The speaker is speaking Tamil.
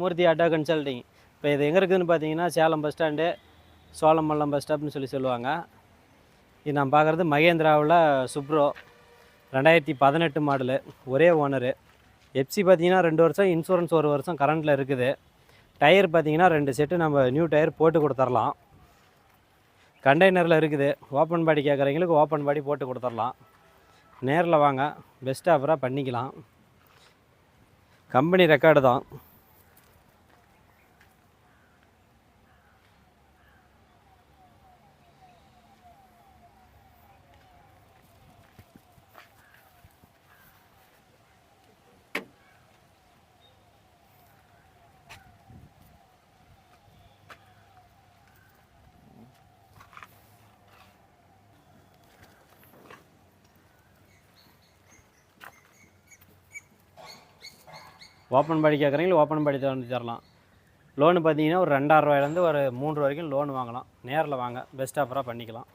மூர்த்தி அட்டா கன்சல்டிங் இப்போ இது எங்கே இருக்குதுன்னு பார்த்தீங்கன்னா Salem bus stand Cholamallam bus ஸ்டாப்னு சொல்லி சொல்லுவாங்க. இது நான் பார்க்குறது மகேந்திராவில் சுப்ரோ ரெண்டாயிரத்தி பதினெட்டு மாடலு ஒரே ஓனரு எப்சி பார்த்தீங்கன்னா ரெண்டு வருஷம் இன்சூரன்ஸ் ஒரு வருஷம் கரண்ட்டில் இருக்குது. டயர் பார்த்தீங்கன்னா ரெண்டு செட்டு நம்ம நியூ டயர் போட்டு கொடுத்துர்லாம். கண்டெய்னரில் இருக்குது. ஓப்பன் பாடி கேட்குறவங்களுக்கு ஓப்பன் பாடி போட்டு கொடுத்துர்லாம். நேரில் வாங்க. பெஸ்ட் ஆஃபராக பண்ணிக்கலாம். கம்பெனி ரெக்கார்டு தான். ஓப்பன் பாடி கேட்குறீங்களா ஓப்பன் பாடி வந்து தரலாம். லோனு பார்த்தீங்கன்னா ஒரு ரெண்டாயிரம் ரூபாயிலேருந்து ஒரு மூன்று வரைக்கும் லோன் வாங்கலாம். நேரில் வாங்க பெஸ்ட் ஆஃபராக பண்ணிக்கலாம்.